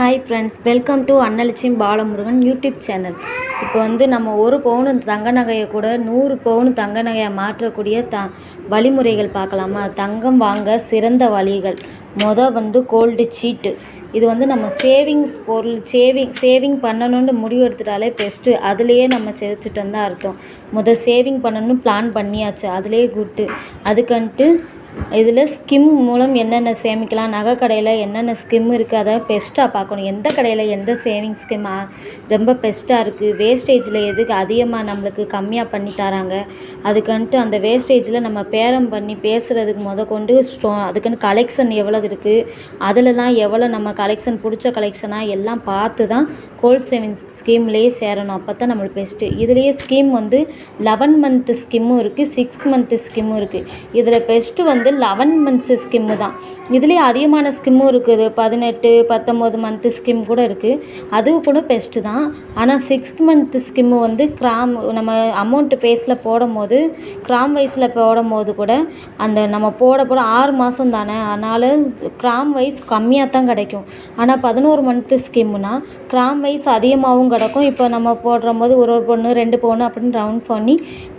Hi friends welcome to Annalakshmi Balamurugan YouTube channel இப்போ வந்து நம்ம ஒரு பவுன் தங்க நகையை கூட நூறு பவுன் தங்க நகையை மாற்றக்கூடிய த வழிமுறைகள் பார்க்கலாமா? தங்கம் வாங்க சிறந்த வழிகள். மொதல் வந்து கோல்டு சீட்டு இது வந்து நம்ம சேவிங்ஸ் பொருள் சேவிங் சேவிங் பண்ணணும்னு முடிவு எடுத்துட்டாலே பெஸ்ட்டு அதுலேயே நம்ம சேர்த்துட்டோன்னு தான் அர்த்தம். முதல் சேவிங் பண்ணணும்னு பிளான் பண்ணியாச்சு. அதுலேயே குட்டு அதுக்குன்ட்டு இதில் ஸ்கிம் மூலம் என்னென்ன சேமிக்கலாம் நகை கடையில் என்னென்ன ஸ்கிம் இருக்குது அதை பெஸ்ட்டாக பார்க்கணும். எந்த கடையில் எந்த சேவிங் ஸ்கீம் ரொம்ப பெஸ்ட்டாக இருக்குது வேஸ்டேஜில் எதுக்கு அதிகமாக நம்மளுக்கு கம்மியாக பண்ணி தராங்க? அதுக்குன்ட்டு அந்த வேஸ்டேஜில் நம்ம பேரம் பண்ணி பேசுகிறதுக்கு முத கொண்டு ஸ்டோ அதுக்குன்னு கலெக்ஷன் எவ்வளோ இருக்குது அதிலலாம் எவ்வளோ நம்ம கலெக்ஷன் பிடிச்ச கலெக்ஷனாக எல்லாம் பார்த்து தான் கோல்ட் சேவிங்ஸ் ஸ்கீம்லேயே சேரணும். அப்போ தான் நம்மளுக்கு பெஸ்ட்டு இதுலேயே ஸ்கீம் வந்து லெவன் மந்த்து ஸ்கீமும் இருக்குது சிக்ஸ் மந்த்து ஸ்கீமும் இருக்குது இதில் பெஸ்ட்டு வந்து லெவன் மந்த்ஸு ஸ்கீமு தான். இதுலேயே அதிகமான ஸ்கீமும் இருக்குது. பதினெட்டு பத்தொம்போது மந்த்து ஸ்கீம் கூட இருக்குது அதுவும் கூட பெஸ்ட்டு தான். ஆனால் சிக்ஸ்த் மந்த்து ஸ்கீமு வந்து கிராம் நம்ம அமௌண்ட்டு பேஸில் போடும் போது கிராம் வைஸில் போடும் போது கூட அந்த நம்ம போட போட ஆறு மாதம் தானே. அதனால் கிராம் வைஸ் கம்மியாக தான் கிடைக்கும். ஆனால் பதினோரு மந்த்து ஸ்கீமுனா கிராம் வைஸ் அதிகமாகவும் கிடக்கும். இப்போ நம்ம போடுற போது ஒரு ஒரு பொண்ணு ரெண்டு பொண்ணு அப்படின்னு ரவுண்ட் பண்ணி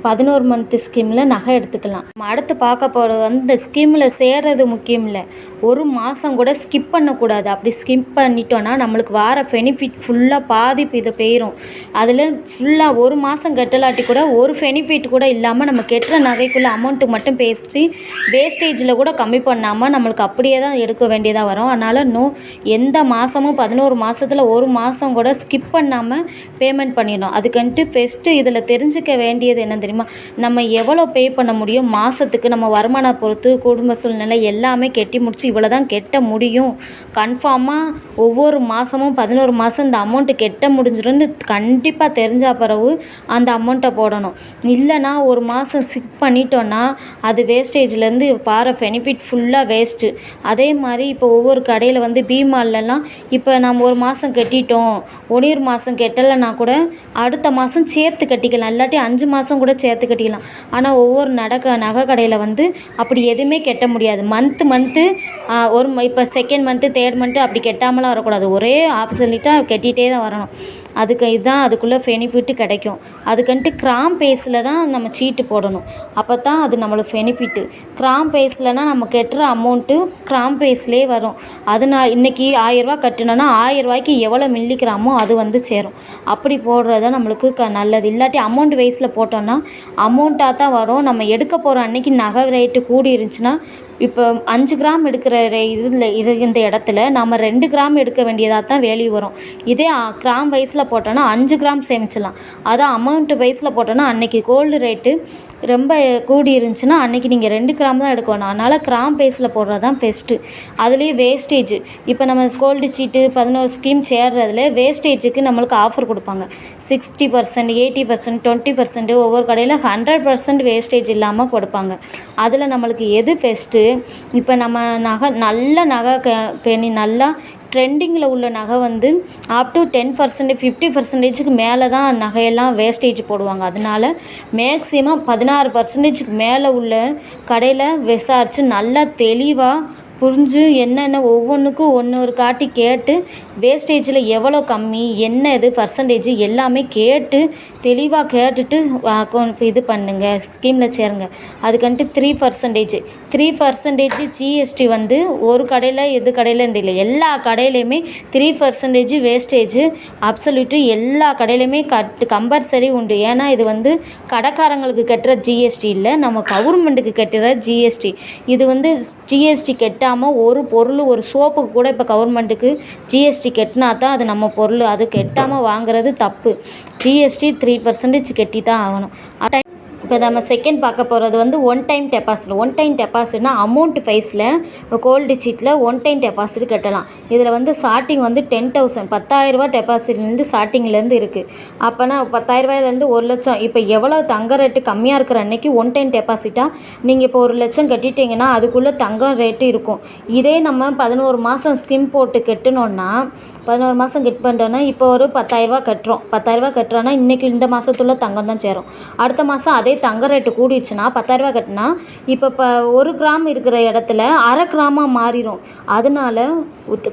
பதினோரு மந்த்து ஸ்கீமில் நகை எடுத்துக்கலாம். நம்ம அடுத்து பார்க்க போகிறது வந்து இந்த ஸ்கீமில் சேர்றது முக்கியம் இல்லை. ஒரு மாதம் கூட ஸ்கிப் பண்ணக்கூடாது. அப்படி ஸ்கிப் பண்ணிட்டோன்னா நம்மளுக்கு வார பெனிஃபிட் ஃபுல்லாக பாதிப்பு இது போயிடும் அதில் ஃபுல்லாக ஒரு மாதம் கட்டலாட்டி கூட ஒரு பெனிஃபிட் கூட இல்லாமல் நம்ம கெட்டுற நகைக்குள்ளே அமௌண்ட்டு மட்டும் பேசி வேஸ்டேஜில் கூட கம்மி பண்ணாமல் நம்மளுக்கு அப்படியே தான் எடுக்க வேண்டியதாக வரும். அதனால் இன்னும் எந்த மாதமும் பதினோரு மாதத்தில் ஒரு மாதம் கூட கூட ஸ்கிப் பண்ணாமல் பேமெண்ட் பண்ணிடணும். அதுக்குன்ட்டு ஃபஸ்ட்டு இதில் தெரிஞ்சுக்க வேண்டியது என்ன தெரியுமா? நம்ம எவ்வளோ பே பண்ண முடியும்? மாதத்துக்கு நம்ம வருமானம் பொறுத்து குடும்ப சூழ்நிலை எல்லாமே கெட்டி முடிச்சு இவ்வளோ தான் கெட்ட முடியும். கன்ஃபார்மாக ஒவ்வொரு மாதமும் பதினோரு மாதம் இந்த அமௌண்ட்டு கெட்ட முடிஞ்சிடும்னு கண்டிப்பாக தெரிஞ்ச பிறகு அந்த அமௌண்ட்டை போடணும். இல்லைனா ஒரு மாதம் ஸ்கிப் பண்ணிட்டோன்னா அது வேஸ்டேஜ்லேருந்து பார பெனிஃபிட் ஃபுல்லாக வேஸ்ட்டு அதே மாதிரி இப்போ ஒவ்வொரு கடையில் வந்து பீமாலெலாம் இப்போ நம்ம ஒரு மாதம் கட்டிட்டோம். ஒனியூர் மாதம் கெட்டலைன்னா கூட அடுத்த மாதம் சேர்த்து கட்டிக்கலாம். இல்லாட்டி அஞ்சு மாதம் கூட சேர்த்து கட்டிக்கலாம். ஆனால் ஒவ்வொரு நடக்க நகை கடையில் வந்து அப்படி எதுவுமே கட்ட முடியாது. மந்த்து மந்த்து ஒரு இப்போ செகண்ட் மந்த்து தேர்ட் மந்த்து அப்படி கெட்டாமலாம் வரக்கூடாது. ஒரே ஆப்சலிட்டாக கட்டிகிட்டே தான் வரணும். அதுக்கு இதுதான் அதுக்குள்ளே ஃபெனிஃபிட்டு கிடைக்கும். அதுக்குன்ட்டு கிராம் பேஸில் தான் நம்ம சீட்டு போடணும். அப்போ தான் அது நம்மளுக்கு ஃபெனிஃபிட்டு கிராம் பேஸ்லனா நம்ம கட்டுற அமௌண்ட்டு கிராம் பேஸ்லேயே வரும். அது நான் இன்றைக்கி ஆயிரரூவா கட்டினோன்னா ஆயிரரூவாய்க்கு எவ்வளோ மில்லிக்கிறாமோ அது வந்து சேரும். அப்படி போடுறது தான் நம்மளுக்கு க நல்லது. இல்லாட்டி அமௌண்ட் வைஸில் போட்டோன்னா அமௌண்ட்டாக தான் வரும். நம்ம எடுக்க போகிற அன்னைக்கு நகை ரேட்டு கூடி இருந்துச்சுன்னா இப்போ அஞ்சு கிராம் எடுக்கிற ரே இதில் இது இந்த இடத்துல நம்ம ரெண்டு கிராம் எடுக்க வேண்டியதாக தான் வேல்யூ வரும். இதே கிராம் வைஸில் போட்டோன்னா அஞ்சு கிராம் சேமிச்சிடலாம். அதான் அமௌண்ட்டு வைஸில் போட்டோன்னா அன்றைக்கி கோல்டு ரேட்டு ரொம்ப கூடி இருந்துச்சுன்னா அன்றைக்கி நீங்கள் ரெண்டு கிராம் தான் எடுக்கணும். அதனால் கிராம் பேஸில் போடுறது தான் பெஸ்ட்டு அதுலேயே வேஸ்டேஜ் இப்போ நம்ம கோல்டு சீட்டு பதினோரு ஸ்கீம் சேர்றதுல வேஸ்டேஜுக்கு நம்மளுக்கு ஆஃபர் கொடுப்பாங்க. Sixty percent eighty percent twenty percent ஒவ்வொரு கடையில் ஹண்ட்ரட் பர்சன்ட் வேஸ்டேஜ் இல்லாமல் கொடுப்பாங்க. அதில் நம்மளுக்கு எது பெஸ்ட்டு இப்போ நம்ம நகை நல்ல நகை க பெணி நல்லா ட்ரெண்டிங்கில் உள்ள நகை வந்து up to ten percentage fifty பர்சன்டேஜுக்கு மேலே தான் நகையெல்லாம் வேஸ்டேஜ் போடுவாங்க. அதனால மேக்ஸிமம் பதினாறு பர்சன்டேஜுக்கு மேலே உள்ள கடையில் விசாரித்து நல்லா தெளிவாக புரிஞ்சு என்னென்ன ஒவ்வொன்றுக்கும் ஒன்று ஒரு காட்டி கேட்டு வேஸ்டேஜில் எவ்வளோ கம்மி என்ன இது பர்சன்டேஜ் எல்லாமே கேட்டு தெளிவாக கேட்டுட்டு அக்கௌண்ட் இது பண்ணுங்கள் ஸ்கீமில் சேருங்க. அதுக்கன்ட்டு three percentage three percentage GST வந்து ஒரு கடையில் எது கடையில் இல்லை எல்லா கடையிலையுமே த்ரீ பர்சன்டேஜ் வேஸ்டேஜ் அப்சல்யூட்டு எல்லா கடையிலையுமே கட் கம்பல்சரி உண்டு. ஏன்னா இது வந்து கடைக்காரங்களுக்கு கட்டுற ஜிஎஸ்டி இல்லை நம்ம கவர்மெண்ட்டுக்கு கட்டுற ஜிஎஸ்டி இது வந்து ஜிஎஸ்டி கெட்ட இல்லாமல் ஒரு பொருள் ஒரு சோப்புக்கு கூட இப்போ கவர்மெண்ட்டுக்கு ஜிஎஸ்டி கட்டினா தான் அது நம்ம பொருள். அது கெட்டாமல் வாங்குறது தப்பு. ஜிஎஸ்டி த்ரீ பர்சன்டேஜ் கட்டி தான் ஆகணும். இப்போ நம்ம செகண்ட் பார்க்க போகிறது வந்து one time deposit one time டெபாசிட்னா amount ஃபைஸில் கோல்டு சீட்டில் ஒன் டைம் டெபாசிட் கட்டலாம். இதில் வந்து ஸ்டார்டிங் வந்து டென் தௌசண்ட் பத்தாயிரரூபா டெபாசிட்லேருந்து ஸ்டார்டிங்லேருந்து இருக்குது அப்போனா பத்தாயிரரூபாயிலேருந்து ஒரு லட்சம். இப்போ எவ்வளோ தங்க ரேட்டு கம்மியாக இருக்கிற அன்னைக்கு ஒன் டைம் டெபாசிட்டாக நீங்கள் இப்போ ஒரு லட்சம் கட்டிட்டீங்கன்னா அதுக்குள்ளே தங்கம் ரேட்டு இருக்கும். இதே நம்ம பதினோரு மாதம் ஸ்கிம் போட்டு கட்டணுன்னா பதினோரு மாதம் கட் பண்ணிட்டோன்னா இப்போ ஒரு பத்தாயிரரூபா கட்டுறோம். பத்தாயிரரூபா கட்டுறோன்னா இன்றைக்கி இந்த மாதத்துள்ள தங்கம் தான் சேரும். அடுத்த மாதம் அதே தங்க ரேட்டு கூடிடுச்சுன்னா பத்தாயிரரூபா கட்டினா இப்போ இப்போ ஒரு கிராம் இருக்கிற இடத்துல அரை கிராமாக மாறிடும் அதனால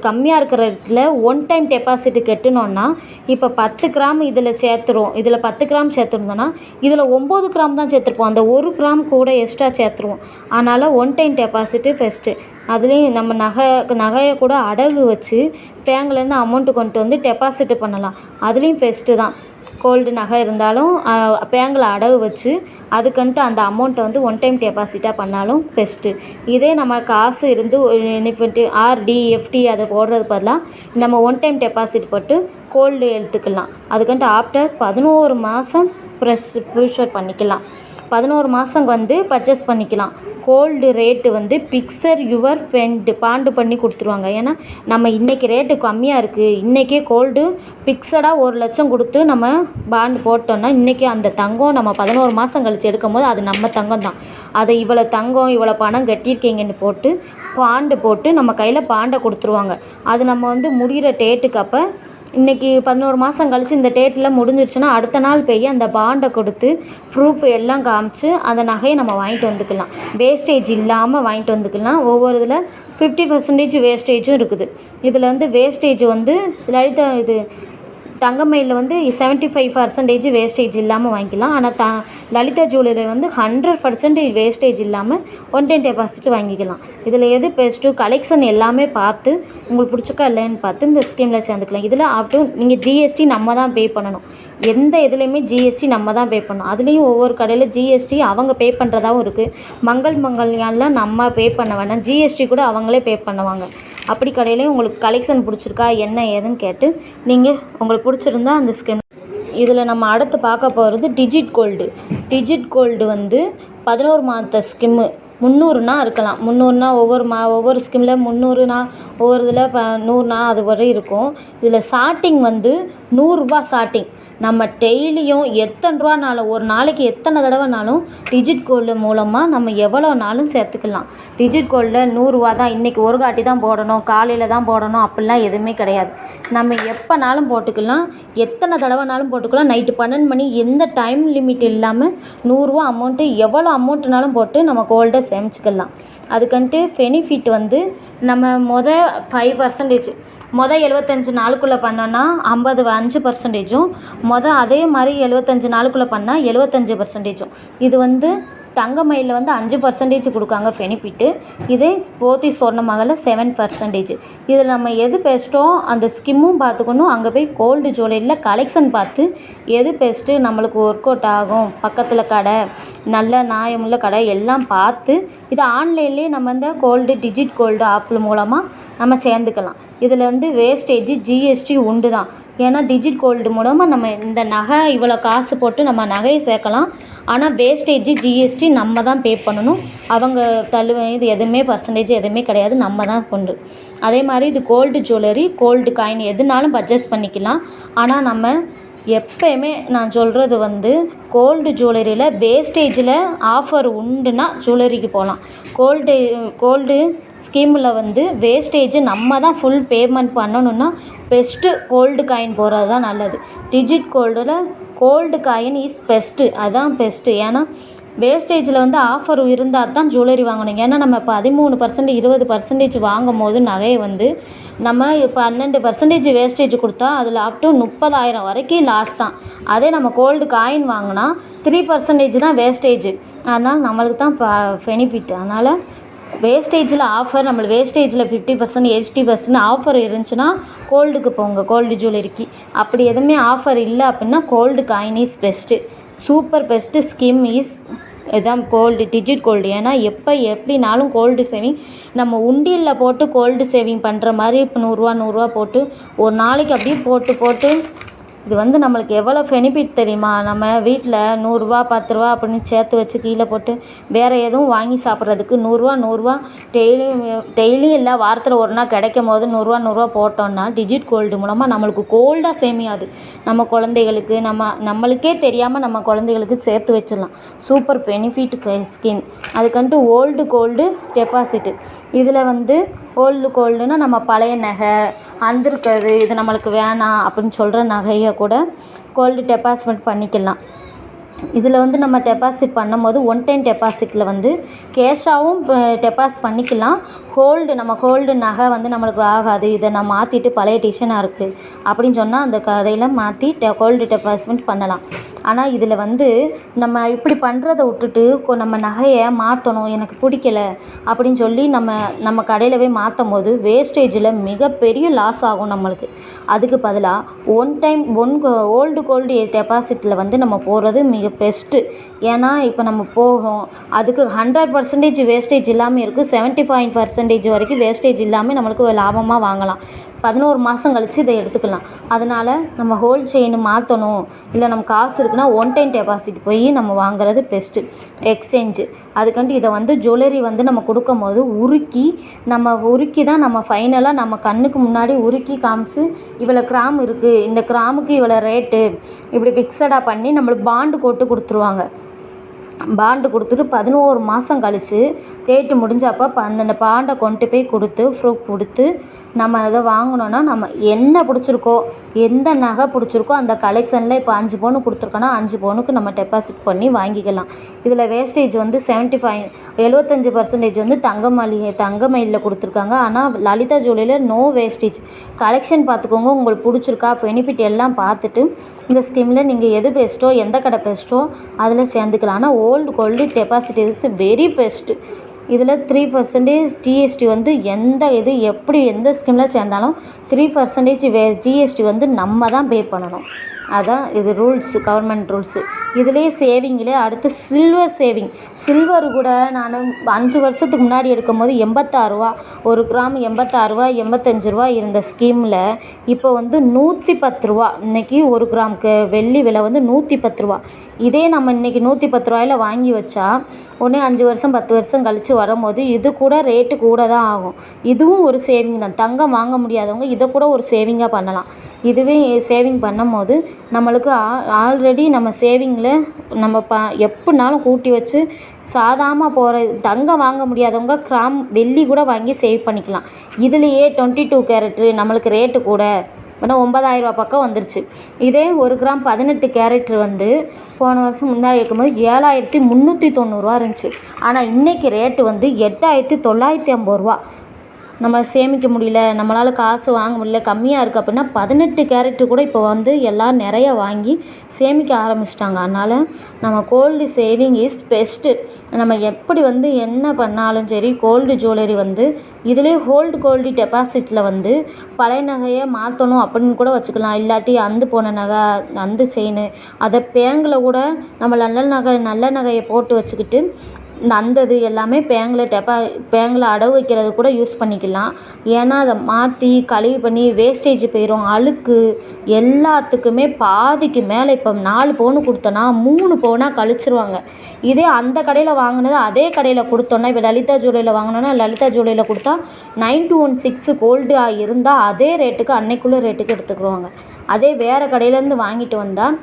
கம்மியாக இருக்கிற இடத்துல ஒன் டைம் டெபாசிட் கட்டினோன்னா இப்போ பத்து கிராம் இதில் சேர்த்துருவோம் இதில் பத்து கிராம் சேர்த்துருந்தோன்னா இதில் ஒம்பது கிராம் தான் சேர்த்துருப்போம். அந்த ஒரு கிராம் கூட எக்ஸ்ட்ரா சேர்த்துருவோம். அதனால் ஒன் டைம் டெபாசிட்டு ஃபஸ்ட்டு அதுலேயும் நம்ம நகை நகையை கூட அடகு வச்சு பேங்க்லேருந்து அமௌண்ட்டு கொண்டு வந்து டெபாசிட்டு பண்ணலாம். அதுலேயும் ஃபெஸ்ட்டு தான். கோல்டு நகை இருந்தாலும் பேங்கில் அடகு வச்சு அதுக்குன்ட்டு அந்த அமௌண்ட்டை வந்து ஒன் டைம் டெபாசிட்டாக பண்ணாலும் பெஸ்ட்டு இதே நம்ம காசு இருந்து இப்போ ஆர்டி எஃப்டி அதை போடுறது பதிலாக நம்ம ஒன் டைம் டெபாசிட் போட்டு கோல்டு எடுத்துக்கலாம். அதுக்குன்ட்டு ஆஃப்டர் பதினோரு மாதம் ப்ரெஸ் ப்ரூஷர் பண்ணிக்கலாம். பதினோரு மாதம் வந்து பர்ச்சேஸ் பண்ணிக்கலாம். கோல்டு ரேட்டு வந்து பிக்சர் யுவர் ஃபெண்டு பாண்டு பண்ணி கொடுத்துருவாங்க. ஏன்னா நம்ம இன்றைக்கி ரேட்டு கம்மியாக இருக்குது இன்றைக்கே கோல்டு பிக்சடாக ஒரு லட்சம் கொடுத்து நம்ம பாண்டு போட்டோன்னா இன்றைக்கி அந்த தங்கம் நம்ம பதினோரு மாதம் கழித்து எடுக்கும் போது அது நம்ம தங்கம் தான். அதை இவ்வளோ தங்கம் இவ்வளோ பணம் கட்டியிருக்கீங்கன்னு போட்டு பாண்டு போட்டு நம்ம கையில் பாண்டை கொடுத்துருவாங்க. அது நம்ம வந்து முடிகிற டேட்டுக்கு அப்போ இன்றைக்கி பதினோரு மாதம் கழித்து இந்த டேட்டில் முடிஞ்சிருச்சுன்னா அடுத்த நாள் போய் அந்த பாண்டை கொடுத்து ப்ரூஃப் எல்லாம் காமிச்சு அந்த நகையை நம்ம வாங்கிட்டு வந்துக்கலாம். வேஸ்டேஜ் இல்லாமல் வாங்கிட்டு வந்துக்கலாம். ஒவ்வொரு இதில் ஃபிஃப்டி பர்சன்டேஜ் வேஸ்டேஜும் இருக்குது. இதில் வந்து வேஸ்டேஜ் வந்து லலிதா இது தங்கமயிலில் வந்து செவன்ட்டி ஃபைவ் பர்சன்டேஜ் வேஸ்டேஜ் இல்லாமல் வாங்கிக்கலாம். ஆனால் த லலிதா ஜுவல்லரி வந்து ஹண்ட்ரட் பர்சன்டேஜ் வேஸ்டேஜ் இல்லாமல் ஒன் டென் டெபாசிட் வாங்கிக்கலாம். இதில் எது பெஸ்ட்டு கலெக்ஷன் எல்லாமே பார்த்து உங்களுக்கு பிடிச்சிக்கா இல்லைன்னு பார்த்து இந்த ஸ்கீமில் சேர்ந்துக்கலாம். இதில் ஆப்டும் நீங்கள் ஜிஎஸ்டி நம்ம தான் பே பண்ணணும். எந்த இதுலேயுமே ஜிஎஸ்டி நம்ம தான் பே பண்ணணும். அதுலேயும் ஒவ்வொரு கடையில் ஜிஎஸ்டி அவங்க பே பண்ணுறதாவும் இருக்குது மங்கள் மங்கல்யான்லாம் நம்ம பே பண்ண வேணாம். ஜிஎஸ்டி கூட அவங்களே பே பண்ணுவாங்க. அப்படி கடையிலையும் உங்களுக்கு கலெக்ஷன் பிடிச்சிருக்கா என்ன ஏதுன்னு கேட்டு நீங்கள் உங்களுக்கு பிடிச்சிருந்தா அந்த ஸ்கிம் இதில் நம்ம அடுத்து பார்க்க போகிறது டிஜிட் கோல்டு டிஜிட் கோல்டு வந்து பதினோரு மாத ஸ்கிம்மு முந்நூறுனா இருக்கலாம். முந்நூறுனா ஒவ்வொரு மா ஒவ்வொரு ஸ்கீமில் முந்நூறுனா ஒவ்வொரு இதில் இப்போ நூறுனா அது வரை இருக்கும். இதில் ஸ்டார்டிங் வந்து நூறுரூபா ஸ்டார்டிங் நம்ம டெய்லியும் எத்தனை ரூபானாலும் ஒரு நாளைக்கு எத்தனை தடவைனாலும் டிஜிட் கோல்டு மூலமாக நம்ம எவ்வளோனாலும் சேர்த்துக்கலாம். டிஜிட் கோல்டில் நூறுரூவா தான் இன்றைக்கி ஒரு காட்டி தான் போடணும் காலையில் தான் போடணும் அப்படிலாம் எதுவுமே கிடையாது. நம்ம எப்போனாலும் போட்டுக்கலாம் எத்தனை தடவைனாலும் போட்டுக்கலாம். நைட்டு பன்னெண்டு மணி எந்த டைம் லிமிட் இல்லாமல் நூறுரூவா அமௌண்ட்டு எவ்வளோ அமௌண்ட்டுனாலும் போட்டு நம்ம கோல்டை சேமிச்சுக்கலாம். அதுக்குன்ட்டு பெனிஃபிட் வந்து நம்ம மொதல் ஃபைவ் பர்சன்டேஜ் மொதல் எழுபத்தஞ்சு நாளுக்குள்ளே பண்ணோன்னா ஐம்பது அஞ்சு பர்சன்டேஜும் மொதல் அதே மாதிரி எழுபத்தஞ்சு நாளுக்குள்ளே பண்ணால் எழுவத்தஞ்சு பர்சன்டேஜும் இது வந்து தங்கமயிலில் வந்து அஞ்சு பர்சன்டேஜ் கொடுக்காங்க பெனிஃபிட்டு இதே போத்தி சொர்ணமகளில் செவன் பர்சன்டேஜ் இதில் நம்ம எது பெஸ்ட்டோ அந்த ஸ்கிம்மும் பார்த்துக்கணும். அங்கே போய் கோல்டு ஜுவல்லரியில் கலெக்ஷன் பார்த்து எது பெஸ்ட்டு நம்மளுக்கு ஒர்க் அவுட் ஆகும். பக்கத்தில் கடை நல்ல நியாயமுள்ள கடை எல்லாம் பார்த்து இது ஆன்லைன்லேயே நம்ம இந்த கோல்டு டிஜிட் கோல்டு ஆப்பில் மூலமாக நம்ம சேர்ந்துக்கலாம். இதில் வந்து வேஸ்டேஜ் ஜிஎஸ்டி உண்டு தான். ஏன்னா டிஜிட் கோல்டு மூலமாக நம்ம இந்த நகை இவ்வளோ காசு போட்டு நம்ம நகையை சேர்க்கலாம். ஆனால் வேஸ்டேஜ் ஜிஎஸ்டி நம்ம தான் பே பண்ணணும். அவங்க தள்ளு இது எதுவுமே பர்சன்டேஜ் எதுவுமே கிடையாது. நம்ம தான் கொண்டு அதே மாதிரி இது கோல்டு ஜுவல்லரி கோல்டு காயின் எதுனாலும் பர்ச்சேஸ் பண்ணிக்கலாம். ஆனால் நம்ம எப்பயுமே நான் சொல்கிறது வந்து கோல்டு ஜுவல்லரியில் வேஸ்டேஜில் ஆஃபர் உண்டுன்னா ஜுவல்லரிக்கு போகலாம் கோல்டு கோல்டு ஸ்கீமில் வந்து வேஸ்டேஜ் நம்ம தான் ஃபுல் பேமெண்ட் பண்ணணுன்னா பெஸ்ட்டு கோல்டு காயின் போகிறது தான் நல்லது. டிஜிட் கோல்டில் கோல்டு காயின் இஸ் பெஸ்ட்டு அதான் பெஸ்ட்டு ஏன்னா வேஸ்டேஜில் வந்து ஆஃபர் இருந்தால் தான் ஜுவல்லரி வாங்கணும். ஏன்னா நம்ம பதிமூணு பர்சன்ட் இருபது பர்சன்டேஜ் வாங்கும் போது நகையை வந்து நம்ம பன்னெண்டு பர்சன்டேஜ் வேஸ்டேஜ் கொடுத்தா அதில் அப் டு முப்பதாயிரம் வரைக்கும் லாஸ் தான். அதே நம்ம கோல்டு காயின் வாங்கினா த்ரீ பர்சன்டேஜ் தான் வேஸ்டேஜ் அதனால் நம்மளுக்கு தான் ப பெனிஃபிட் அதனால் வேஸ்டேஜில் ஆஃபர் நம்மளுக்கு வேஸ்டேஜில் fifty percent eighty percent offer இருந்துச்சுன்னா கோல்டுக்கு போங்க கோல்டு ஜுவல்லரிக்கு அப்படி எதுவுமே ஆஃபர் இல்லை அப்படின்னா gold coin is best super best scheme is இதான் கோல்டு டிஜிட் கோல்டு ஏன்னா எப்போ எப்படினாலும் கோல்டு சேவிங் நம்ம உண்டியலில் போட்டு கோல்டு சேவிங் பண்ணுற மாதிரி இப்போ நூறுரூவா நூறுரூவா போட்டு ஒரு நாளைக்கு அப்படியே போட்டு போட்டு இது வந்து நம்மளுக்கு எவ்வளோ பெனிஃபிட் தெரியுமா? நம்ம வீட்டில் நூறுரூவா பத்து ரூபா அப்படின்னு சேர்த்து வச்சு கீழே போட்டு வேறு எதுவும் வாங்கி சாப்பிட்றதுக்கு நூறுரூவா நூறுரூவா டெய்லியும் டெய்லியும் இல்லை வாரத்தில் ஒரு நாள் கிடைக்கும் போது நூறுரூவா நூறுரூவா போட்டோம்னா டிஜிட் கோல்டு மூலமாக நம்மளுக்கு கோல்டாக சேமியாது. நம்ம குழந்தைகளுக்கு நம்ம நம்மளுக்கே தெரியாமல் நம்ம குழந்தைகளுக்கு சேர்த்து வச்சிடலாம். சூப்பர் பெனிஃபிட் ஸ்கீம் அதுக்கன்ட்டு ஓல்டு கோல்டு டெபாசிட்டு இதில் வந்து ஓல்டு கோல்டுனால் நம்ம பழைய நகை வந்திருக்கிறது இது நம்மளுக்கு வேணாம் அப்படின்னு சொல்கிற நகையை கூட கோல்டு டெபாசிட் பண்ணிக்கலாம். இதில் வந்து நம்ம டெபாசிட் பண்ணும்போது ஒன் டைம் டெபாசிட்டில் வந்து கேஷாகவும் டெபாசிட் பண்ணிக்கலாம். கோல்டு நம்ம கோல்டு நகை வந்து நம்மளுக்கு ஆகாது. இதை நான் மாற்றிட்டு பழைய டிஷனாக இருக்குது அப்படின்னு சொன்னால் அந்த கடையில் மாற்றி டெ கோல்டு டெபாசிட்மெண்ட் பண்ணலாம். ஆனால் இதில் வந்து நம்ம இப்படி பண்ணுறத விட்டுட்டு நம்ம நகையை மாற்றணும் எனக்கு பிடிக்கல அப்படின்னு சொல்லி நம்ம நம்ம கடையில் போய் மாற்றும் போது வேஸ்டேஜில் மிகப்பெரிய லாஸ் ஆகும் நம்மளுக்கு. அதுக்கு பதிலாக one time one old gold டெபாசிட்டில் வந்து நம்ம போடுறது மிக பெஸ்ட்டு ஏன்னா இப்போ நம்ம போகிறோம் அதுக்கு ஹண்ட்ரட் பர்சன்டேஜ் வேஸ்டேஜ் இல்லாமல் இருக்குது செவன்ட்டி ஃபைவ் பர்சன்டேஜ் வரைக்கும் வேஸ்டேஜ் இல்லாமல் நம்மளுக்கு லாபமாக வாங்கலாம். பதினோரு மாதம் கழித்து இதை எடுத்துக்கலாம். அதனால் நம்ம ஹோல் செயின் மாற்றணும் இல்லை நம்ம காசு இருக்குன்னா ஒன் டைம் டெபாசிட் போய் நம்ம வாங்குறது பெஸ்ட்டு எக்ஸ்சேஞ்சு அதுக்காண்டி இதை வந்து ஜுவல்லரி வந்து நம்ம கொடுக்கும் போது உருக்கி நம்ம உருக்கி தான் நம்ம ஃபைனலாக நம்ம கண்ணுக்கு முன்னாடி உருக்கி காமிச்சு இவ்வளோ கிராம் இருக்குது இந்த கிராமுக்கு இவ்வளோ ரேட்டு இப்படி ஃபிக்ஸடாக பண்ணி நம்மளுக்கு பாண்டு போட்டு கொடுத்துருவாங்க. பாண்டு கொடுத்துட்டு பதினோரு மாதம் கழித்து டேட்டு முடிஞ்சப்போ பன்னெண்டு பாண்டை கொண்டு போய் கொடுத்து ப்ரூஃப் கொடுத்து நம்ம அதை வாங்கினோன்னா நம்ம என்ன பிடிச்சிருக்கோ எந்த நகை பிடிச்சிருக்கோ அந்த கலெக்ஷனில் இப்போ அஞ்சு பவுன் கொடுத்துருக்கோன்னா அஞ்சு பவுனுக்கு நம்ம டெபாசிட் பண்ணி வாங்கிக்கலாம். இதில் வேஸ்டேஜ் வந்து செவன்ட்டி ஃபைவ் எழுபத்தஞ்சி பர்சன்டேஜ் வந்து தங்க மளிகை தங்க மயிலில் கொடுத்துருக்காங்க. ஆனால் லலிதா ஜுவல்லரியில் நோ வேஸ்டேஜ் கலெக்ஷன் பார்த்துக்கோங்க உங்களுக்கு பிடிச்சிருக்கா பெனிஃபிட் எல்லாம் பார்த்துட்டு இந்த ஸ்கீமில் நீங்கள் எது பெஸ்ட்டோ எந்த கடை பெஸ்ட்டோ அதில் சேர்ந்துக்கலாம். ஆனால் old gold deposit is very best இதில் த்ரீ பர்சன்டேஜ் ஜிஎஸ்டி வந்து எந்த இது எப்படி எந்த ஸ்கீமில் சேர்ந்தாலும் த்ரீ பர்சன்டேஜ் வே ஜிஎஸ்டி வந்து நம்ம தான் பே பண்ணணும். அதான் இது ரூல்ஸு கவர்மெண்ட் ரூல்ஸு இதுலேயே சேவிங்கில் அடுத்து சில்வர் சேவிங் சில்வர் கூட நான் அஞ்சு வருஷத்துக்கு முன்னாடி எடுக்கும்போது எண்பத்தாறுரூவா ஒரு கிராம் எண்பத்தாறுரூவா எண்பத்தஞ்சு ரூபா இருந்த ஸ்கீமில் இப்போ வந்து நூற்றி பத்து ரூபா. இன்றைக்கி ஒரு கிராமுக்கு வெள்ளி விலை வந்து நூற்றி பத்து ரூபா. இதே நம்ம இன்றைக்கி நூற்றி பத்து ரூபாயில வாங்கி வச்சா ஒன்று அஞ்சு வருஷம் பத்து வருஷம் கழித்து வரும்போது இது கூட ரேட்டு கூட தான் ஆகும். இதுவும் ஒரு சேவிங் தான். தங்கம் வாங்க முடியாதவங்க இதை கூட ஒரு சேவிங்காக பண்ணலாம். இதுவே சேவிங் பண்ணும்போது நம்மளுக்கு ஆ ஆல்ரெடி நம்ம சேவிங்கில் நம்ம ப எப்படினாலும் கூட்டி வச்சு சாதாமல் போகிற தங்கம் வாங்க முடியாதவங்க கிராம் வெள்ளி கூட வாங்கி சேவ் பண்ணிக்கலாம். இதுலேயே டுவெண்ட்டி டூ கேரட்டு நம்மளுக்கு ரேட்டு கூட. இப்போ ஒம்பதாயிரரூவா பக்கம் வந்துருச்சு. இதே ஒரு கிராம் பதினெட்டு கேரட் வந்து போன வருஷம் முன்னாடி இருக்கும்போது ஏழாயிரத்தி முந்நூற்றி தொண்ணூறுரூவா இருந்துச்சு. ஆனால் இன்றைக்கி ரேட்டு வந்து எட்டாயிரத்தி தொள்ளாயிரத்தி ஐம்பது ரூபா. நம்ம சேமிக்க முடியல நம்மளால் காசு வாங்க முடியல கம்மியாக இருக்குது அப்படின்னா பதினெட்டு கேரட்டு கூட இப்போ வந்து எல்லாம் நிறைய வாங்கி சேமிக்க ஆரம்பிச்சிட்டாங்க. அதனால் நம்ம கோல்டு சேவிங் இஸ் பெஸ்ட்டு நம்ம எப்படி வந்து என்ன பண்ணாலும் சரி கோல்டு ஜுவல்லரி வந்து இதுலேயே ஹோல்டு கோல்டு டெபாசிட்டில் வந்து பழைய நகையை மாற்றணும் அப்படின்னு கூட வச்சுக்கலாம். இல்லாட்டி அந்து போன நகை அந்த செயின் அதை பேங்கில் கூட நம்ம நல்ல நகை நல்ல நகையை போட்டு வச்சுக்கிட்டு அந்த இது எல்லாமே பேங்கில் டெபா பேங்கில் அடவு வைக்கிறது கூட யூஸ் பண்ணிக்கலாம். ஏன்னா அதை மாற்றி கழுவி பண்ணி வேஸ்டேஜ் போயிடும் அழுக்கு எல்லாத்துக்குமே பாதிக்கு மேலே. இப்போ நாலு பவுனு கொடுத்தோன்னா மூணு பவுனாக கழிச்சிருவாங்க. இதே அந்த கடையில் வாங்கினது அதே கடையில் கொடுத்தோன்னா இப்போ லலிதா ஜுவல்லரியில் வாங்கினோன்னா லலிதா ஜுவல்லரியில் கொடுத்தா nine two one six gold இருந்தால் அதே ரேட்டுக்கு அன்னைக்குள்ள ரேட்டுக்கு எடுத்துக்கிடுவாங்க. அதே வேறு கடையிலேருந்து வாங்கிட்டு வந்தால்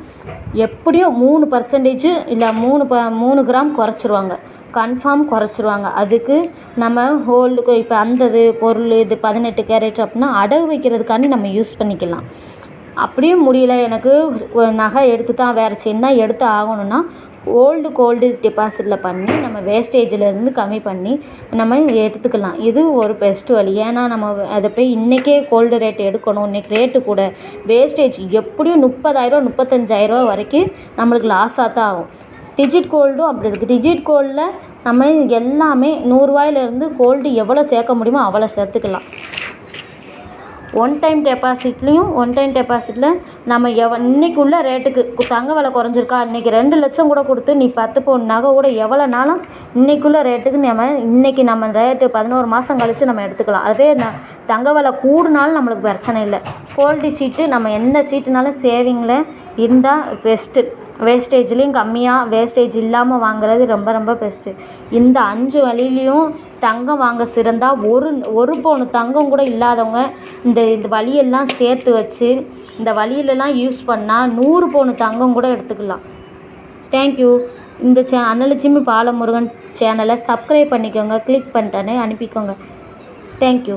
எப்படியும் மூணு பர்சன்டேஜு இல்லை மூணு ப மூணு கிராம் குறைச்சிருவாங்க. கன்ஃபார்ம் குறைச்சிருவாங்க. அதுக்கு நம்ம ஹோல்டுக்கு இப்போ அந்த இது பொருள் இது பதினெட்டு கேரட் அப்படின்னா அடகு வைக்கிறதுக்காண்டி நம்ம யூஸ் பண்ணிக்கலாம். அப்படியும் முடியல. எனக்கு நகை எடுத்து தான் வேறு செயின் தான் எடுத்து ஆகணும்னா ஓல்டு கோல்டு டெபாசிட்டில் பண்ணி நம்ம வேஸ்டேஜிலேருந்து கம்மி பண்ணி நம்ம எடுத்துக்கலாம். இது ஒரு பெஸ்ட் வழி. ஏன்னா நம்ம அதை போய் இன்றைக்கே கோல்டு ரேட் எடுக்கணும். இன்றைக்கி ரேட்டு கூட வேஸ்டேஜ் எப்படியும் முப்பதாயிரம் முப்பத்தஞ்சாயிரரூவா வரைக்கும் நம்மளுக்கு லாஸாக தான் ஆகும். டிஜிட் கோல்டும் அப்படி இருக்குது டிஜிட் கோல்டில் நம்ம எல்லாமே நூறுரூவாயிலேருந்து கோல்டு எவ்வளோ சேர்க்க முடியுமோ அவ்வளோ சேர்த்துக்கலாம். ஒன் டைம் டெபாசிட்லேயும் ஒன் டைம் டெபாசிட்டில் நம்ம எவ இன்னைக்கு உள்ள ரேட்டுக்கு தங்க விலை குறைஞ்சிருக்கா? இன்றைக்கி ரெண்டு லட்சம் கூட கொடுத்து நீ பத்து பவுன் நகை கூட எவ்வளோ நாளும் இன்றைக்குள்ள ரேட்டுக்கு நம்ம இன்றைக்கி நம்ம ரேட்டு பதினோரு மாதம் கழித்து நம்ம எடுத்துக்கலாம். அதே ந தங்க விலை கூடுனாலும் நம்மளுக்கு பிரச்சனை இல்லை. கோல்டு சீட்டு நம்ம என்ன சீட்டுனாலும் சேவிங்கில் இருந்தால் பெஸ்ட்டு வேஸ்டேஜ்லேயும் கம்மியாக வேஸ்டேஜ் இல்லாமல் வாங்குறது ரொம்ப ரொம்ப பெஸ்ட்டு இந்த அஞ்சு வழியிலையும் தங்கம் வாங்க சிறந்தால் ஒரு ஒரு பவுன் தங்கம் கூட இல்லாதவங்க இந்த இந்த வழியெல்லாம் சேர்த்து வச்சு இந்த வழியிலலாம் யூஸ் பண்ணால் நூறு பவுன் தங்கம் கூட எடுத்துக்கலாம். தேங்க்யூ இந்த சே அன்னலட்சுமி பாலமுருகன் சேனலை சப்ஸ்கிரைப் பண்ணிக்கோங்க கிளிக் பண்ணிட்டேன்னு அனுப்பிக்கோங்க. தேங்க்யூ